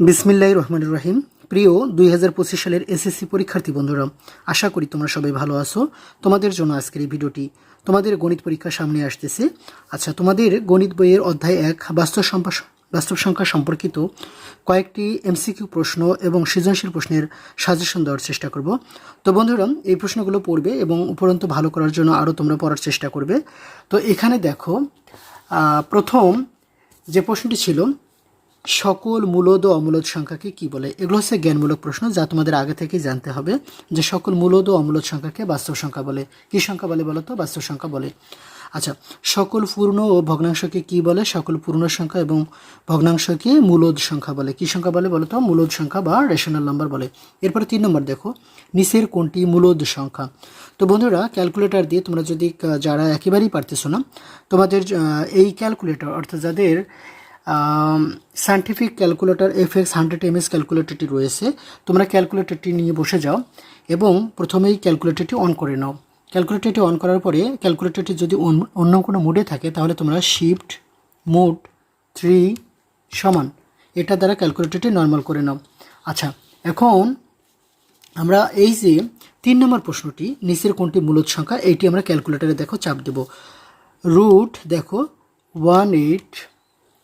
বিসমিল্লাহ রহমানুর রহিম। প্রিয় দুই হাজার পঁচিশ সালের এসএসসি পরীক্ষার্থী বন্ধুরা, আশা করি তোমরা সবাই ভালো আছো। তোমাদের জন্য আজকের এই ভিডিওটি তোমাদের গণিত পরীক্ষা সামনে আসতেছে। আচ্ছা তোমাদের গণিত বইয়ের অধ্যায় এক, বাস্তব সম্পা- বাস্তব সংখ্যা সম্পর্কিত কয়েকটি এমসিকিউ প্রশ্ন এবং সৃজনশীল প্রশ্নের সাজেশন দেওয়ার চেষ্টা করব। তো বন্ধুরা, এই প্রশ্নগুলো পড়বে এবং উপরন্তু ভালো করার জন্য আরও তোমরা পড়ার চেষ্টা করবে। তো এখানে দেখো প্রথম যে প্রশ্নটি ছিল সকল মূলদ ও অমূলদ সংখ্যাকে কি বলে? এগুলো হচ্ছে জ্ঞানমূলক প্রশ্ন যা তোমাদের আগে থেকেই জানতে হবে যে সকল মূলদ ও অমূলদ সংখ্যাকে বাস্তব সংখ্যা বলে। কি সংখ্যা বলে বলো তো বাস্তব সংখ্যা বলে। আচ্ছা সকল পূর্ণ ও ভগ্নাংশকে কি বলে? সকল পূর্ণ সংখ্যা এবং ভগ্নাংশকে মূলদ সংখ্যা বলে। কি সংখ্যা বলে বলো তো মূলদ সংখ্যা বা রেশনাল নাম্বার বলে। এরপরে তিন নম্বর দেখো, নিচের কোনটি মূলদ সংখ্যা? তো বন্ধুরা ক্যালকুলেটর দিয়ে তোমরা যদি যারা একেবারেই পারতেছো না, তোমাদের এই ক্যালকুলেটর অর্থাৎ যাদের scientific calculator F X hundred M S ক্যালকুলেটরটি রয়েছে। তোমরা ক্যালকুলেটরটি নিয়ে বসে যাও এবং প্রথমেই ক্যালকুলেটরটি অন করে নাও। ক্যালকুলেটরটি অন করার পরে ক্যালকুলেটরটি যদি অন্য- কোনো মুডে থাকে, তাহলে তোমরা শিফট মোড থ্রি সমান, এটা দ্বারা ক্যালকুলেটরটি নর্মাল করে নাও। আচ্ছা এখন আমরা এই যে তিন নম্বর প্রশ্নটি, নিচের কোনটি মূলত সংখ্যা, এইটি আমরা ক্যালকুলেটরে দেখো, চাপ দেব। রুট দেখো one eight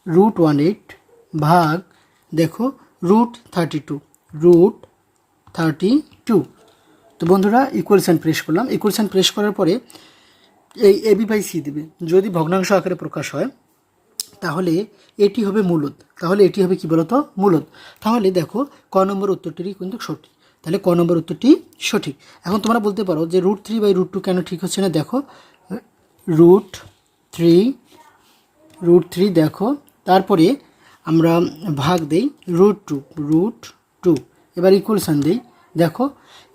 root one eight ভাগ, দেখো root thirty two root thirty two তো বন্ধুরা ইকুয়ালসান প্রেস করলাম। ইকুয়ালসান প্রেস করার পরে এই এবি বাই সি দেবে। যদি ভগ্নাংশ আকারে প্রকাশ হয়, তাহলে এটি হবে মূলত তাহলে এটি হবে কি বলতো? মূলত তাহলে দেখো, ক নম্বর উত্তরটি কিন্তু সঠিক। তাহলে ক নম্বর উত্তরটি সঠিক। এখন তোমরা বলতে পারো যে root three by root two কেন ঠিক হচ্ছে না? দেখো রুট থ্রি রুট থ্রি দেখো তারপরে আমরা ভাগ দেই রুট টু রুট টু এবার ইকুয়ালসান দেই। দেখো,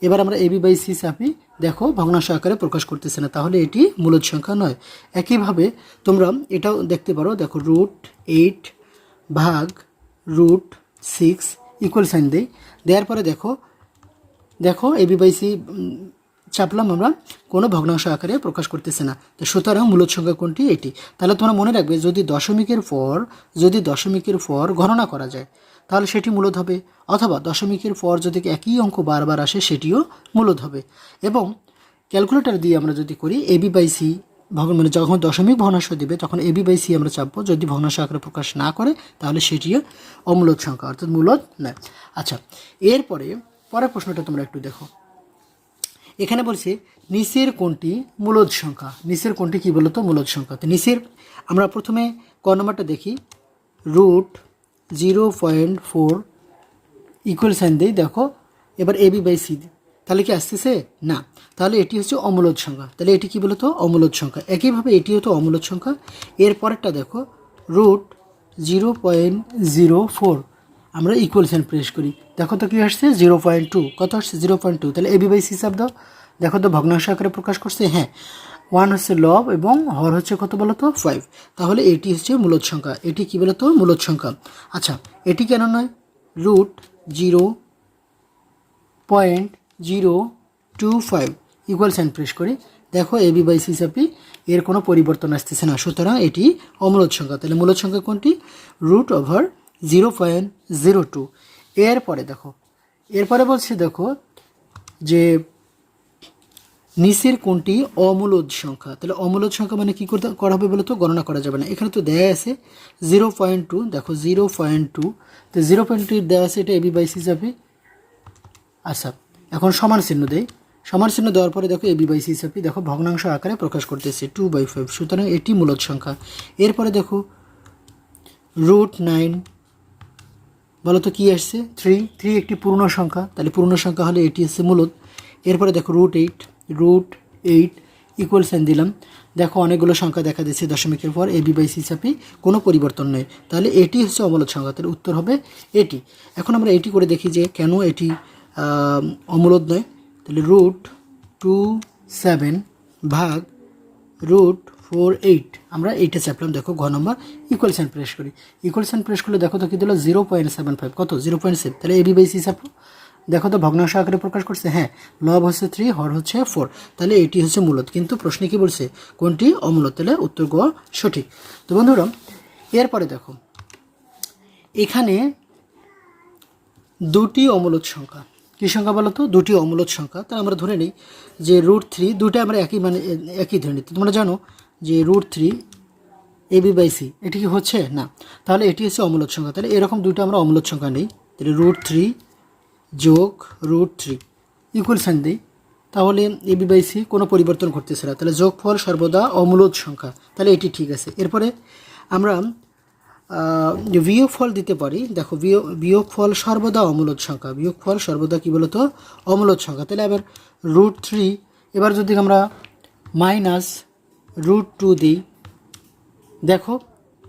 এবার আমরা এবি বাই সি চাপি, দেখো ভগ্নাংশ আকারে প্রকাশ করতেছে না, তাহলে এটি মূলত সংখ্যা নয়। একইভাবে তোমরা এটাও দেখতে পারো, দেখো রুট এইট ভাগ রুট সিক্স ইকুয়াল সাইন দেই। দেওয়ার পরে দেখো দেখো এবি বাই সি চাপলাম আমরা, কোনো ভগ্নাংশ আকারে প্রকাশ করতেছে না। তো সুতরাং মূলত সংখ্যা কোনটি? এটি। তাহলে তোমরা মনে রাখবে, যদি দশমিকের পর, যদি দশমিকের পর গণনা করা যায়, তাহলে সেটি মূলত হবে। অথবা দশমিকের পর যদি একই অঙ্ক বারবার আসে, সেটিও মূলত হবে। এবং ক্যালকুলেটর দিয়ে আমরা যদি করি এবি বাই, সি মানে যখন দশমিক ভগ্নাংশ দেবে, তখন এবি বাই, সি আমরা চাপবো। যদি ভগ্নাংশ আকারে প্রকাশ না করে, তাহলে সেটিও অমূলত সংখ্যা, অর্থাৎ মূলত নয়। আচ্ছা এরপরে পরের প্রশ্নটা তোমরা একটু দেখো। এখানে বলছে, নিচের কোনটি মূলদ সংখ্যা। নিচের কোনটি কি বলতো? মূলদ সংখ্যা। তো নিচের, আমরা প্রথমে ক নম্বরটা দেখি। Root zero point four equal sign দিই, দেখো। এবার এবি বাই, সি তাহলে কি আসতেছে? না। তাহলে এটি হচ্ছে অমূলদ সংখ্যা। তাহলে এটি কি বলতো? অমূলদ সংখ্যা। একইভাবে এটি হতো অমূলদ সংখ্যা। এর পরেরটা দেখো। Root zero point zero four. আমরা ইকুয়াল সাইন প্রেস করি। দেখো তো কী আসছে? জিরো পয়েন্ট টু কত আসছে? জিরো পয়েন্ট টু তাহলে এবি বাই সি হিসাব দেখো তো ভগ্নাংশ আকারে প্রকাশ করছে হ্যাঁ। ওয়ান হচ্ছে লব এবং হর হচ্ছে কত বলতো? ফাইভ তাহলে এটি হচ্ছে মূলত সংখ্যা। এটি কি বলতো? মূলত সংখ্যা। আচ্ছা এটি কেন নয়? Root zero point zero two five equal sign press করি। দেখো এবি বাই সি চাপি এর কোনো পরিবর্তন আসতেছে না। সুতরাং এটি অমূলত সংখ্যা। তাহলে মূলত সংখ্যা কোনটি? Root over zero point zero two. এরপরে দেখো, এরপরে বলছে দেখো যে নিচের কোনটি অমূলদ সংখ্যা? তাহলে অমূলদ সংখ্যা মানে কী করতে করা হবে বলে তো গণনা করা যাবে না। এখানে তো দেয়া আছে জিরো পয়েন্ট টু। দেখো জিরো পয়েন্ট টু। তো জিরো পয়েন্ট টু দেওয়া আছে এটা এবি বাই সি যাবে আচ্ছা এখন সমান চিহ্ন দেই। সমান চিহ্ন দেওয়ার পরে দেখো এবি সি চাপি দেখো ভগ্নাংশ আকারে প্রকাশ করতেছে টু বাই ফাইভ সুতরাং এটি মূলত সংখ্যা। এরপরে দেখো রুট নাইন বলো তো কী আসছে? থ্রি থ্রি একটি পূর্ণ সংখ্যা। তাহলে পূর্ণ সংখ্যা হলে এটি হচ্ছে মূলত। এরপরে দেখো root eight root eight equal sign দিলাম। দেখো অনেকগুলো সংখ্যা দেখা দিচ্ছে দশমিকের পর এ বি বাই সি চাপি, কোনো পরিবর্তন নেই। তাহলে এটি হচ্ছে অমূলত সংখ্যা। তাহলে উত্তর হবে এটি। এখন আমরা এটি করে দেখি যে কেন এটি অমূলত নয়। তাহলে রুট টু সেভেন ভাগ রুট ফোর এইট। আমরা এইটা চাপলাম, দেখো ঘ নম্বর ইকুয়াল সাইন প্রেস করি। ইকুয়াল সাইন প্রেস করলে দেখো তো কি দিল? জিরো পয়েন্ট সেভেন ফাইভ কত? জিরো পয়েন্ট সেভেন তাহলে এবি বাই সি চাপলো। দেখো তো ভগ্নাংশ আকারে প্রকাশ করছে হ্যাঁ। লব হচ্ছে থ্রি হর হচ্ছে ফোর তাহলে এটি হচ্ছে মূলত। কিন্তু প্রশ্নে কি বলছে? কোনটি অমূলত? তাহলে উত্তর গ সঠিক। তো বন্ধুরা, এরপরে দেখো, এখানে দুটি অমূলত সংখ্যা। কী সংখ্যা বলো তো? দুটি অমূলত সংখ্যা। তা আমরা ধরে নিই যে রুট থ্রি দুটো আমরা একই মানে একই ধরে নিই। তোমরা জানো যে root three A B by C এটি কি হচ্ছে? না। তাহলে এটি হচ্ছে অমূলত সংখ্যা। তাহলে এরকম দুটো আমরা অমূলত সংখ্যা নেই। তাহলে রুট থ্রি যোগ রুট থ্রি ইকুয়াল সাইন দিই। তাহলে এ বি বাই সি কোনো পরিবর্তন ঘটতেছে না। তাহলে যোগফল সর্বদা অমূলত সংখ্যা। তাহলে এটি ঠিক আছে। এরপরে আমরা বিয়োগ ফল দিতে পারি। দেখো বিয়োগ বিয়োগ ফল সর্বদা অমূলত সংখ্যা। বিয়োগ ফল সর্বদা কী বলতো? অমূলত সংখ্যা। তাহলে এবার রুট থ্রি এবার যদি আমরা মাইনাস রুট টু দিই দেখো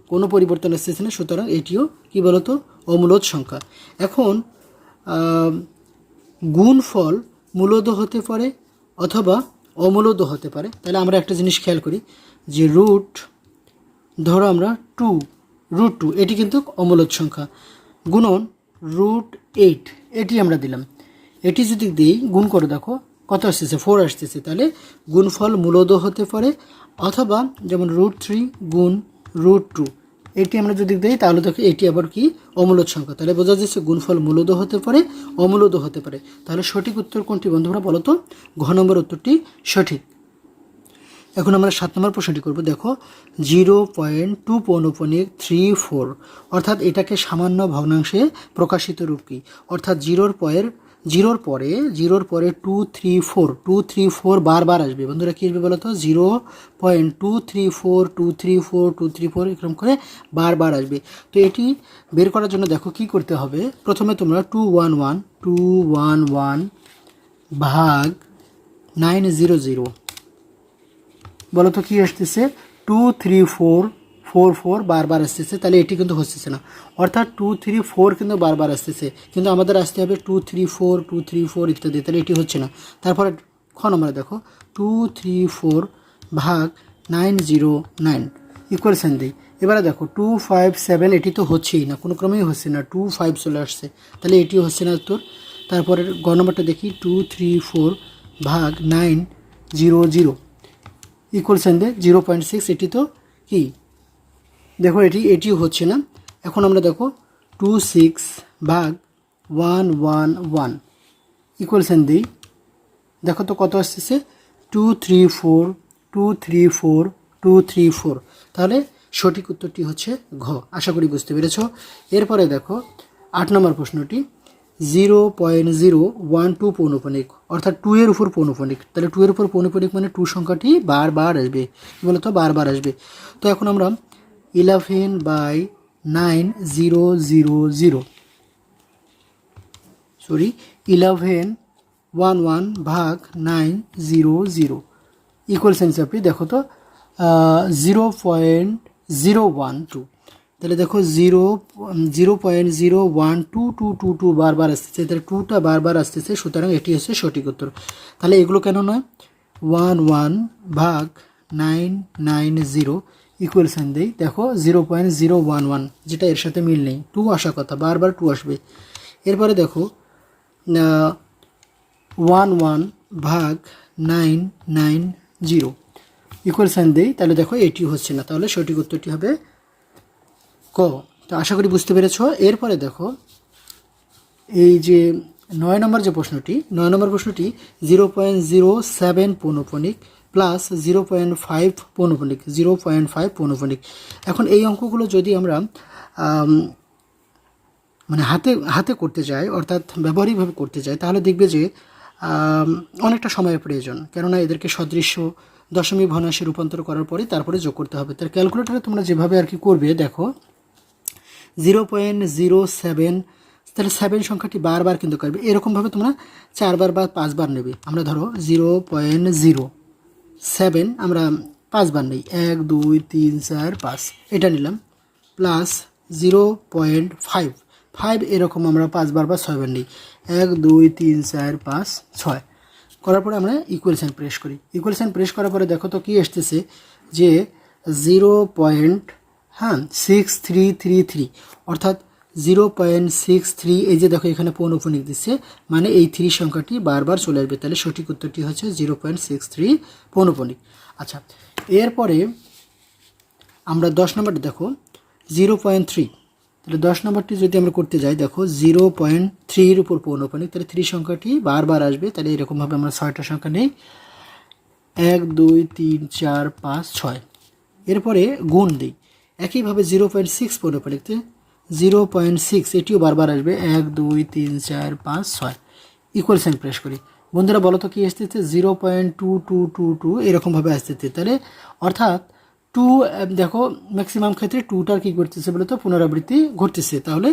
কোনো পরিবর্তন আসতেছে না সুতরাং এটিও কী বলতো? অমূলত সংখ্যা। এখন আহ, গুণফল মূলদ হতে পারে অথবা অমূলদ হতে পারে। তাহলে আমরা একটা জিনিস খেয়াল করি যে রুট ধরো আমরা টু রুট টু এটি কিন্তু অমূলত সংখ্যা। গুণন রুট এইট এটি আমরা দিলাম। এটি যদি দিই গুণ করে দেখো কত আসতেছে? ফোর আসতেছে। তাহলে গুণফল মূলদ হতে পারে অথবা যেমন রুট থ্রি গুণ রুট টু এটি আমরা যদি দিই, তাহলে দেখো এটি আবার কি? অমূলত সংখ্যা। তাহলে বোঝা যাচ্ছে গুণফল মূলদ হতে পারে, অমূলদ হতে পারে। তাহলে সঠিক উত্তর কোনটি বন্ধুরা বলো তো? ঘ নম্বর উত্তরটি সঠিক। এখন আমরা সাত নম্বর প্রশ্নটি করব। দেখো জিরো পয়েন্ট টু পৌনপনিক থ্রি ফোর অর্থাৎ এটাকে সামান্য ভগ্নাংশে প্রকাশিত রূপ কি? অর্থাৎ জিরোর পরের জিরোর পরে জিরোর পরে two three four two three four বারবার আসবে। বন্ধুরা, কী আসবে বলো তো zero point two three four two three four two three four এরকম করে বারবার আসবে। তো এটি বের করার জন্য দেখো কি করতে হবে। প্রথমে তোমরা two one one two one one ভাগ নাইন জিরো জিরো বলো তো কী আসতেছে? Two three four four four বারবার আসতেছে, তাহলে এটি কিন্তু হচ্ছে না। অর্থাৎ টু থ্রি ফোর কিন্তু বারবার আসতেছে, কিন্তু আমাদের আসতে হবে two three four, two three four ইত্যাদি, তাহলে এটি হচ্ছে না। তারপরে খ নম্বরে দেখো, টু থ্রি ফোর ভাগ nine zero nine equal sign দিই এবারে দেখো, টু ফাইভ সেভেন, এটি তো হচ্ছেই না, কোনো ক্রমেই হচ্ছে না, টু ফাইভ চলে আসছে, তাহলে এটি হচ্ছে না তোর। তারপরে গ নম্বরটা দেখি, টু থ্রি ফোর ভাগ nine zero zero equal sign দিয়ে জিরো পয়েন্ট সিক্স, এটি তো কি? দেখো এটি, এটিও হচ্ছে না। এখন আমরা দেখো টু সিক্স ভাগ one one one equal sign দিই। দেখো তো কত আসতেছে? Two three four, two three four, two three four. তাহলে সঠিক উত্তরটি হচ্ছে ঘ। আশা করি বুঝতে পেরেছ। এরপরে দেখো আট নম্বর প্রশ্নটি। Zero point zero one two পৌনপনিক, অর্থাৎ টু এর উপর পৌনপনিক। তাহলে টু এর উপর পৌনপনিক মানে টু সংখ্যাটি বারবার আসবে। বলতো? বারবার আসবে। তো এখন আমরা eleven by nine zero zero zero sorry eleven one one ভাগ nine zero zero equal sign আপনি দেখো তো zero point zero one two তাহলে দেখো zero zero point zero one two two two two বারবার আসতেছে। তাহলে টুটা বারবার আসতেছে, সুতরাং এটি হচ্ছে সঠিক উত্তর। তাহলে এগুলো কেন নয়? ওয়ান ওয়ান ভাগ nine nine zero equal sign দেই। দেখো zero point zero one one যেটা এর সাথে মিল নেই। টু আসার কথা, বারবার টু আসবে। এরপরে দেখো ওয়ান ওয়ান ভাগ nine nine zero equal sign দেই। তাহলে দেখো, এটি হচ্ছে না। তাহলে সঠিক উত্তরটি হবে ক। তো আশা করি বুঝতে পেরেছ। এরপরে দেখো, এই যে নয় নম্বর যে প্রশ্নটি, নয় নম্বর প্রশ্নটি জিরো পয়েন্ট জিরো সেভেন পৌনপনিক প্লাস জিরো পয়েন্ট ফাইভ পৌনপনিক জিরো পয়েন্ট ফাইভ পৌনপনিক এখন এই অঙ্কগুলো যদি আমরা মানে হাতে হাতে করতে চাই অর্থাৎ ব্যবহারিকভাবে করতে চাই তাহলে দেখবে যে অনেকটা সময়ের প্রয়োজন। কেননা এদেরকে সদৃশ্য দশমী ভগ্নাংশে রূপান্তর করার পরে তারপরে যোগ করতে হবে। তার ক্যালকুলেটারে তোমরা যেভাবে আর কি করবে, দেখো জিরো পয়েন্ট জিরো সেভেন তাহলে সেভেন সংখ্যাটি বারবার কিন্তু করবে এরকমভাবে তোমরা চারবার বা পাঁচবার নেবে। আমরা ধরো জিরো পয়েন্ট জিরো সেভেন আমরা পাঁচবার নেই। এক, দুই, তিন, চার, পাঁচ। এটা নিলাম। Plus zero point five five এরকম আমরা পাঁচবার বা ছয়বার নিই। এক, দুই, তিন, চার, পাঁচ, ছয়। করার পরে আমরা ইকুয়াল সাইন প্রেস করি। ইকুয়াল প্রেস করার পরে দেখো তো কী আসতেছে যে জিরো পয়েন্ট হ্যাঁ সিক্স থ্রি থ্রি থ্রি অর্থাৎ জিরো পয়েন্ট সিক্স থ্রি, এই যে দেখো এখানে পৌনপুনিক দিচ্ছে মানে এই থ্রি সংখ্যাটি বারবার চলে আসবে। তাহলে সঠিক উত্তরটি হচ্ছে জিরো পয়েন্ট সিক্স থ্রি পৌনপুনিক আচ্ছা এরপরে আমরা দশ নম্বরটি দেখো, জিরো পয়েন্ট থ্রি। তাহলে দশ নম্বরটি যদি আমরা করতে যাই, দেখো জিরো পয়েন্ট থ্রির উপর পৌনপানিক তাহলে থ্রি সংখ্যাটি বারবার আসবে। তাহলে এরকমভাবে আমরা ছয়টা সংখ্যা নেই, এক, দুই, তিন, চার, পাঁচ, ছয়। এরপরে গুণ দিই। একইভাবে জিরো পয়েন্ট সিক্স পৌনপানিকতে জিরো পয়েন্ট সিক্স, এটিও বারবার আসবে। এক, দুই, তিন, চার, পাঁচ, ছয়। ইকুয়াল সাইন প্রেস করি। বন্ধুরা, বলো তো কি আসতেছে zero point two two two two এরকমভাবে আসতেছে তাহলে অর্থাৎ টু দেখো ম্যাক্সিমাম ক্ষেত্রে টুটার কী করতেছে বলে তো? পুনরাবৃত্তি ঘটতেছে। তাহলে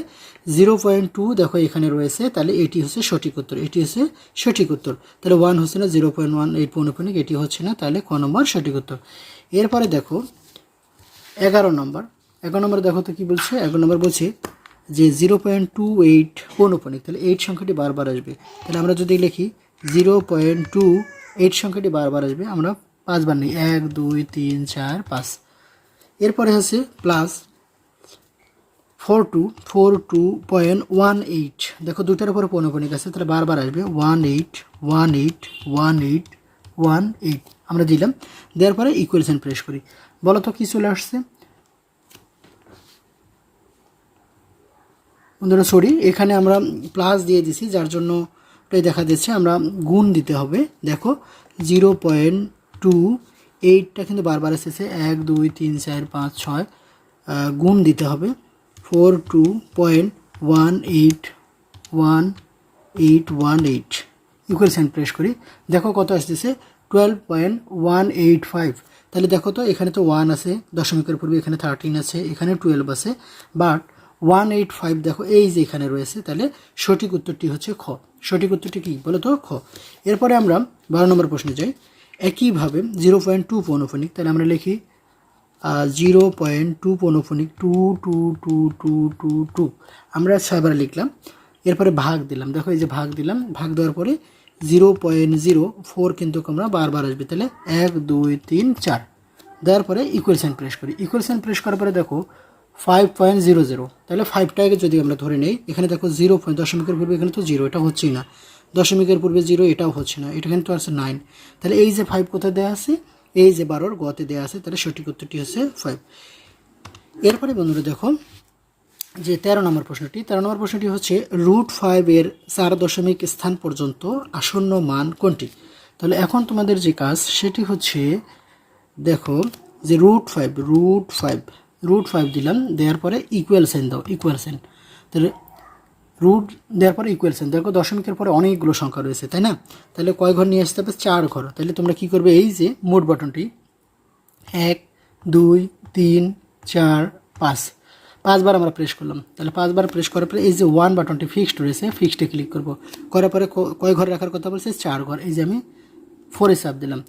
জিরো পয়েন্ট টু, দেখো, এখানে রয়েছে। তাহলে এটি হচ্ছে সঠিক উত্তর। এটি হচ্ছে সঠিক উত্তর। তাহলে ওয়ান হচ্ছে না, জিরো পয়েন্ট ওয়ান, এইট পৌনপনিক এটি হচ্ছে না। তাহলে ক নম্বর? সঠিক উত্তর। এরপরে দেখো, এগারো নম্বর। এগারো নম্বর দেখো তো কী বলছে? এগারো নম্বর বলছে যে জিরো পয়েন্ট টু এইট পৌনপনিক তাহলে এইট সংখ্যাটি বারবার আসবে। তাহলে আমরা যদি লিখি জিরো পয়েন্ট টু এইট সংখ্যাটি বারবার আসবে, আমরা পাঁচবার নিই। এক, দুই, তিন, চার, পাঁচ। এরপরে হচ্ছে plus four two four two point one eight দেখো দুটার উপরে পৌনপনিক আছে? তাহলে বারবার আসবে one eight one eight one eight one eight আমরা দিলাম। দেওয়ার পরে ইকুয়েশন প্রেস করি। বলো তো কী চলে আসছে? বন্ধুরা সরি এখানে আমরা প্লাস দিয়ে দিছি, যার জন্য ওটাই দেখা দিচ্ছে, আমরা গুণ দিতে হবে। দেখো জিরো পয়েন্ট টু এইটটা কিন্তু বারবার এসেছে, এক, দুই, তিন, চার, পাঁচ, ছয় গুণ দিতে হবে। Four two point one eight one eight one eight equal sign press করি। দেখো কত আসতেছে twelve point one eight five তাহলে দেখো তো, এখানে তো ওয়ান আছে, দশমিকের পূর্বে এখানে থার্টিন আছে, এখানে টুয়েলভ আছে বাট ওয়ান এইট ফাইভ, দেখো, এই যে এখানে রয়েছে, তাহলে সঠিক উত্তরটি হচ্ছে খ। সঠিক উত্তরটি কী? বলো তো, খ। এরপরে আমরা বারো নম্বর প্রশ্নে যাই। একইভাবে জিরো পয়েন্ট টু পৌনফনিক তাহলে আমরা লিখি zero point two পৌনফনিক two two two two two two আমরা ছয়বার লিখলাম, এরপরে ভাগ দিলাম। দেখো, এই যে ভাগ দিলাম, ভাগ দেওয়ার পরে জিরো পয়েন্ট জিরো ফোর কিন্তু আমরা বারবার আসবে, তাহলে এক, দুই, তিন, চার। দেওয়ার পরে ইকুয়েশন প্রেস করি। ইকুয়েশন প্রেস করার পরে দেখো ফাইভ পয়েন্ট জিরো জিরো তাহলে ফাইভটাকে যদি আমরা ধরে নেই, এখানে দেখো জিরো পয়েন্ট দশমিকের পূর্বে এখানে তো জিরো এটা হচ্ছেই না। দশমিকের পূর্বে জিরো এটাও হচ্ছে না, এটা কিন্তু আছে নাইন তাহলে এই যে ফাইভ কোথায় দেওয়া আছে? এই যে বারোর গতে দেওয়া আছে, তাহলে সঠিক উত্তরটি হচ্ছে ফাইভ এরপরে বন্ধুরা দেখো যে তেরো নম্বর প্রশ্নটি, তেরো নম্বর প্রশ্নটি হচ্ছে রুট ফাইভের চার দশমিক স্থান পর্যন্ত আসন্ন মান কোনটি? তাহলে এখন তোমাদের যে কাজ, সেটি হচ্ছে দেখো যে root five root five root five দিলাম, দেওয়ার পরে ইকুয়াল সাইন দাও ইকুয়াল সাইন তাহলে রুট দেওয়ার পরে ইকুয়াল সাইন দেখো দশমিকের পরে অনেকগুলো সংখ্যা রয়েছে, তাই না? তাহলে কয় ঘর নিয়ে আসতে হবে? চার ঘর। তাহলে তোমরা কি করবে? এই যে মোট বাটনটি এক, দুই, তিন, চার, পাঁচ। পাঁচবার আমরা প্রেস করলাম। তাহলে পাঁচবার প্রেস করার পরে এই যে ওয়ান বাটনটি ফিক্সড রয়েছে ফিক্সডে ক্লিক করব। করার পরে কয় ঘর রাখার কথা বলছে? চার ঘর। এই যে আমি ফোরে চাপ দিলাম।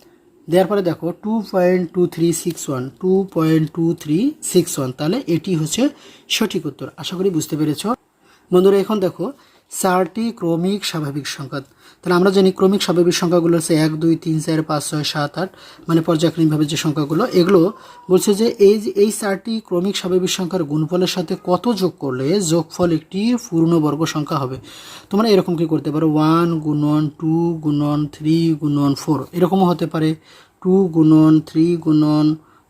দেওয়ার পরে দেখো two point two three six one two point two three six one তাহলে এটি হচ্ছে সঠিক উত্তর। আশা করি বুঝতে পেরেছ। বন্ধুরা, এখন দেখো চারটি ক্রমিক স্বাভাবিক সংখ্যা। তাহলে আমরা জানি ক্রমিক স্বাভাবিক সংখ্যাগুলো হচ্ছে এক, দুই, তিন, চার, পাঁচ, ছয়, সাত, আট। মানে পর্যায়ক্রমিকভাবে যে সংখ্যাগুলো, এগুলো বলছে যে এই যে, এই চারটি ক্রমিক স্বাভাবিক সংখ্যার গুণফলের সাথে কত যোগ করলে যোগফল একটি পূর্ণবর্গ সংখ্যা হবে? তোমরা এরকম কি করতে পারো? ওয়ান গুণন টু গুণন থ্রি গুণন ফোর। এরকমও হতে পারে। টু গুণন থ্রি গুণন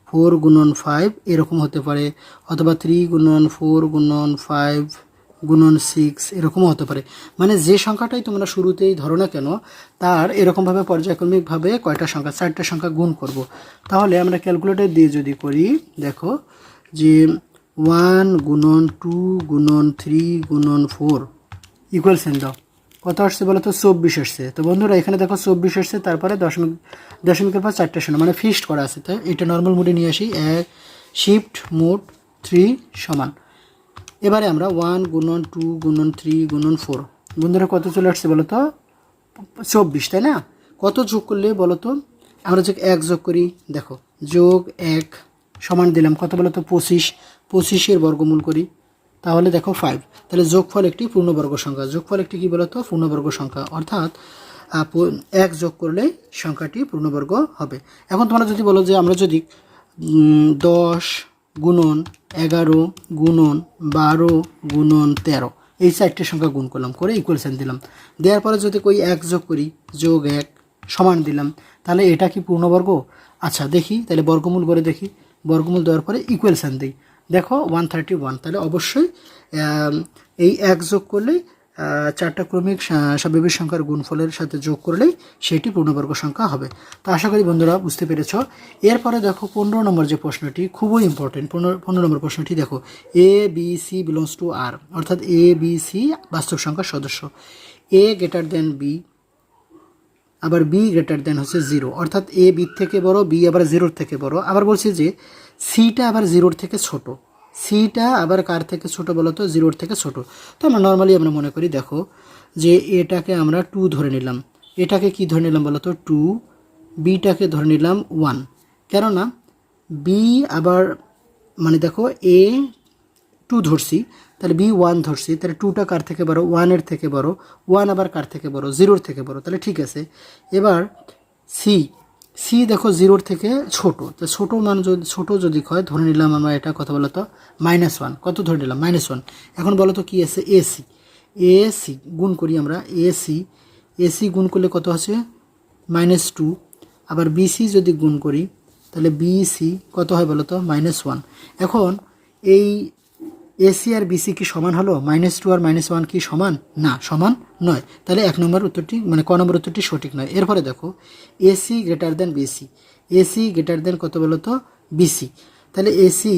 ফোর গুণন ফাইভ এরকম হতে পারে। অথবা থ্রি গুণন ফোর গুণন ফাইভ গুণন সিক্স এরকমও হতে পারে। মানে যে সংখ্যাটাই তোমরা শুরুতেই ধরো না কেন, তার এরকমভাবে পর্যায়ক্রমিকভাবে কয়টা সংখ্যা, চারটা সংখ্যা গুণ করব। তাহলে আমরা ক্যালকুলেটর দিয়ে যদি করি, দেখো যে ওয়ান গুণন টু গুণন থ্রি গুণন ফোর ইকুয়াল সেন দাও। কত আসছে বলো তো চব্বিশ আসছে। তো বন্ধুরা, এখানে দেখো চব্বিশ আসছে, তারপরে দশমিক, দশমিকের পর চারটে শূন্য মানে ফিক্সড করা আছে। তাই এটা নর্মাল মুডে নিয়ে আসি। এক শিফট মোড থ্রি সমান। এবারে আমরা ওয়ান গুণন টু গুণন থ্রি গুণন ফোর বন্ধুরা কত চলে আসছে বলো তো? চব্বিশ, তাই না? কত যোগ করলে বলো তো? আমরা যে এক যোগ করি, দেখো, যোগ এক সমান দিলাম, কত বলো তো? পঁচিশ। পঁচিশের বর্গমূল করি, তাহলে দেখো ফাইভ তাহলে যোগফল একটি পূর্ণবর্গ সংখ্যা। যোগফল একটি কী বলতো পূর্ণবর্গ সংখ্যা। অর্থাৎ এক যোগ করলে সংখ্যাটি পূর্ণবর্গ হবে। এখন তোমরা যদি বলো যে আমরা যদি দশ গুণন এগারো গুণন বারো গুণন তেরো। এই চারটে সংখ্যা গুণ করলাম, করে ইকুয়েশন দিলাম। দেওয়ার পরে যদি কই এক যোগ করি, যোগ এক সমান দিলাম, তাহলে এটা কি পূর্ণবর্গ? আচ্ছা দেখি, তাহলে বর্গমূল করে দেখি। বর্গমূল দেওয়ার পরে ইকুয়েশন দিই। দেখো ওয়ান থার্টি ওয়ান তাহলে অবশ্যই এই এক যোগ করলেই চারটা ক্রমিক স্বাভাবিক সংখ্যার গুণফলের সাথে যোগ করলেই সেটি পূর্ণবর্গ সংখ্যা হবে। তো আশা করি বন্ধুরা বুঝতে পেরেছ। এরপরে দেখো পনেরো নম্বর যে প্রশ্নটি, খুবই ইম্পর্টেন্ট পনেরো পনেরো নম্বর প্রশ্নটি দেখো। A B C belongs to R অর্থাৎ এ বি সি বাস্তব সংখ্যার সদস্য। এ গ্রেটার দেন বি আবার বি গ্রেটার দেন হচ্ছে জিরো অর্থাৎ এ বি থেকে বড় বি আবার জিরোর থেকে বড়। আবার বলছি যে সিটা আবার জিরোর থেকে ছোট। সিটা আবার কার থেকে ছোট বলো তো জিরোর থেকে ছোট। তো আমরা নর্মালি আমরা মনে করি, দেখো, যে এটাকে আমরা টু ধরে নিলাম। এটাকে কি ধরে নিলাম বলো তো টু বিটাকে ধরে নিলাম ওয়ান কেননা বি আবার মানে দেখো এ টু ধরছি, তাহলে বি ওয়ান ধরছি, তাহলে টুটা কার থেকে বড়? ওয়ানের থেকে বড়ো। ওয়ান আবার কার থেকে বড়ো? জিরোর থেকে বড়ো। তাহলে ঠিক আছে। এবার সি সি দেখো জিরোর থেকে ছোট। তো ছোট মান যদি, ছোট যদি হয় ধরে নিলাম আমরা এটা কথা বলো তো মাইনাস ওয়ান কত ধরে নিলাম? মাইনাস ওয়ান এখন বলো তো কী আছে? এসি এসি গুণ করি আমরা এসি এসি গুণ করলে কত আছে? মাইনাস টু আবার বিসি যদি গুণ করি, তাহলে বিসি কত হয় বলো তো? মাইনাস ওয়ান এখন এই এসি আর বিসি কি সমান হলো? মাইনাস টু আর মাইনাস ওয়ান কি সমান? না, সমান নয়। তাহলে এক নম্বর উত্তরটি মানে ক নম্বর উত্তরটি সঠিক নয়। এরপরে দেখো AC greater than BC AC greater than কত বলো তো? বিসি তাহলে এসি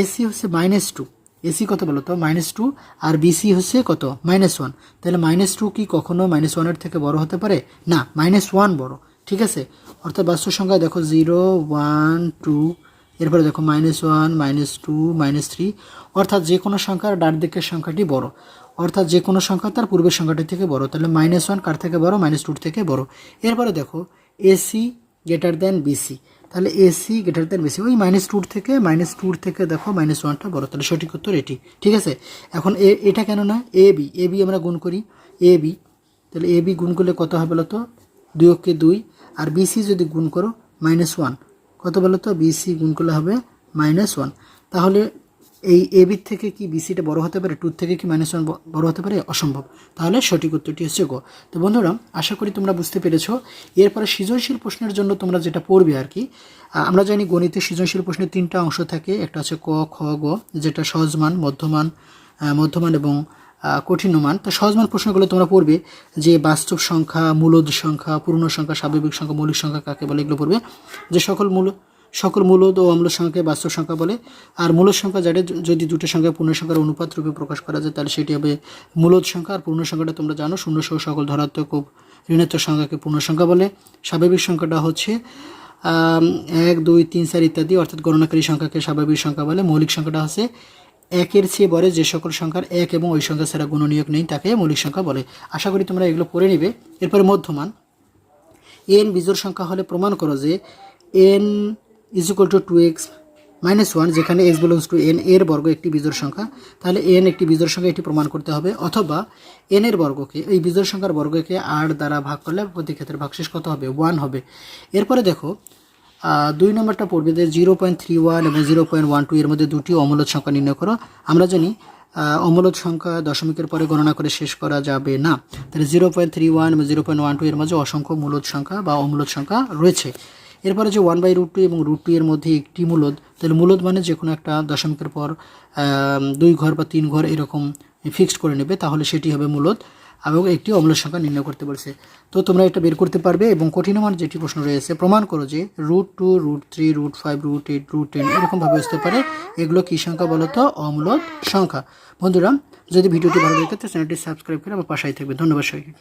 এসি হচ্ছে মাইনাস টু এসি কত বলো তো? মাইনাস টু আর বিসি হচ্ছে কত? মাইনাস ওয়ান তাহলে মাইনাস টু কি কখনো মাইনাস ওয়ানের থেকে বড় হতে পারে? না মাইনাস ওয়ান বড়। ঠিক আছে? অর্থাৎ বাস্তব সংখ্যা দেখো জিরো ওয়ান টু এরপরে দেখো minus one minus two minus three অর্থাৎ যে কোনো সংখ্যার ডান দিকের সংখ্যাটি বড়। অর্থাৎ যে কোনো সংখ্যা তার পূর্বের সংখ্যাটি থেকে বড়। তাহলে মাইনাস ওয়ান কার থেকে বড়? মাইনাস টুর থেকে বড়। এরপরে দেখো এসি গ্রেটার দেন বিসি তাহলে এসি গ্রেটার দেন বিসি ওই মাইনাস টুর থেকে মাইনাস টুর থেকে দেখো মাইনাস ওয়ানটা বড়। তাহলে সঠিক উত্তর এটি ঠিক আছে? এখন এ, এটা কেন না এ বি এ বি আমরা গুণ করি। এ বি তাহলে এ বি গুণ করলে কত হবে বলো তো দুই অক্ষে দুই। আর বিসি যদি গুণ করো মাইনাস ওয়ান কত বলো তো? বিসি গুণ করলে হবে মাইনাস ওয়ান তাহলে এই এ বির থেকে কি বিসিটা বড় হতে পারে? টুর থেকে কি মাইনাস ওয়ান বড় হতে পারে? অসম্ভব। তাহলে সঠিক উত্তরটি হচ্ছে গ তো বন্ধুরা, আশা করি তোমরা বুঝতে পেরেছ। এরপরে সৃজনশীল প্রশ্নের জন্য তোমরা যেটা পড়বে আর কি আমরা জানি গণিতে সৃজনশীল প্রশ্নের তিনটা অংশ থাকে। একটা হচ্ছে ক, খ, গ, যেটা সহজমান মধ্যমান মধ্যমান এবং কঠিন মান। তো সহজমান প্রশ্নগুলো তোমরা পড়বে যে বাস্তব সংখ্যা, মূলদ সংখ্যা, পূর্ণ সংখ্যা স্বাভাবিক সংখ্যা, মৌলিক সংখ্যা কাকে বলে, এগুলো পড়বে। যে সকল মূল, সকল মূলদ ও অম্ল সংখ্যাকে বাস্তব সংখ্যা বলে, আর মূলদ সংখ্যা যাদের যদি দুটো সংখ্যা পূর্ণ সংখ্যার অনুপাত রূপে প্রকাশ করা যায়, তাহলে সেটি হবে মূলদ সংখ্যা। আর পূর্ণ সংখ্যাটা তোমরা জানো, শূন্য সহ সকল ধনাত্মক ও ঋণাত্মক সংখ্যাকে পূর্ণ সংখ্যা বলে। স্বাভাবিক সংখ্যাটা হচ্ছে এক, দুই, তিন, চার ইত্যাদি, অর্থাৎ গণনাকারী সংখ্যাকে স্বাভাবিক সংখ্যা বলে। মৌলিক সংখ্যাটা হচ্ছে একের চেয়ে বড় যে সকল সংখ্যার এক এবং ওই সংখ্যা ছাড়া গুণনীয়ক নেই তাকে মৌলিক সংখ্যা বলে। আশা করি তোমরা এগুলো পড়ে নিবে। এরপরে মধ্যমান। এন বিজোড় সংখ্যা হলে প্রমাণ করো যে N is equal to two X minus one যেখানে এক্স বিলংস টু এন এর বর্গ একটি বিজোড় সংখ্যা। তাহলে এন একটি বিজোড় সংখ্যা, এটি প্রমাণ করতে হবে। অথবা এন এর বর্গকে, এই বিজোড় সংখ্যার বর্গকে আট দ্বারা ভাগ করলে প্রতি ক্ষেত্রে ভাগশেষ কত হবে? ওয়ান হবে। এরপরে দেখো দুই নম্বরটা পড়বে যে জিরো পয়েন্ট থ্রি ওয়ান এবং জিরো পয়েন্ট ওয়ান টু এর মধ্যে দুটি অমূলদ সংখ্যা নির্ণয় করো। আমরা জানি আহ, অমূলদ সংখ্যা দশমিকের পরে গণনা করে শেষ করা যাবে না। তাহলে জিরো পয়েন্ট থ্রি ওয়ান এবং জিরো পয়েন্ট ওয়ান টু এর মাঝে অসংখ্য মূলত সংখ্যা বা অমূলদ সংখ্যা রয়েছে। এরপরে যে ওয়ান বাই রুট টু এবং রুট টু এর মধ্যে একটি মূলত তাহলে মূলত মানে যে কোনো একটা দশমিকের পর দুই ঘর বা তিন ঘর এরকম ফিক্সড করে নেবে তাহলে সেটি হবে মূলদ। এবং একটি অম্ল সংখ্যা নির্ণয় করতে বলছে। তো তোমরা এটা বের করতে পারবে এবং কঠিন মান যেটি প্রশ্ন রয়েছে, প্রমাণ করো যে root two root three root five root eight root ten এরকমভাবে আসতে পারে। এগুলো কী সংখ্যা বলো তো? অম্ল সংখ্যা। বন্ধুরা, যদি ভিডিওটি ভালো লাগে তো চ্যানেলটি সাবস্ক্রাইব করে আমার পাশায় থাকবে। ধন্যবাদ সবাইকে।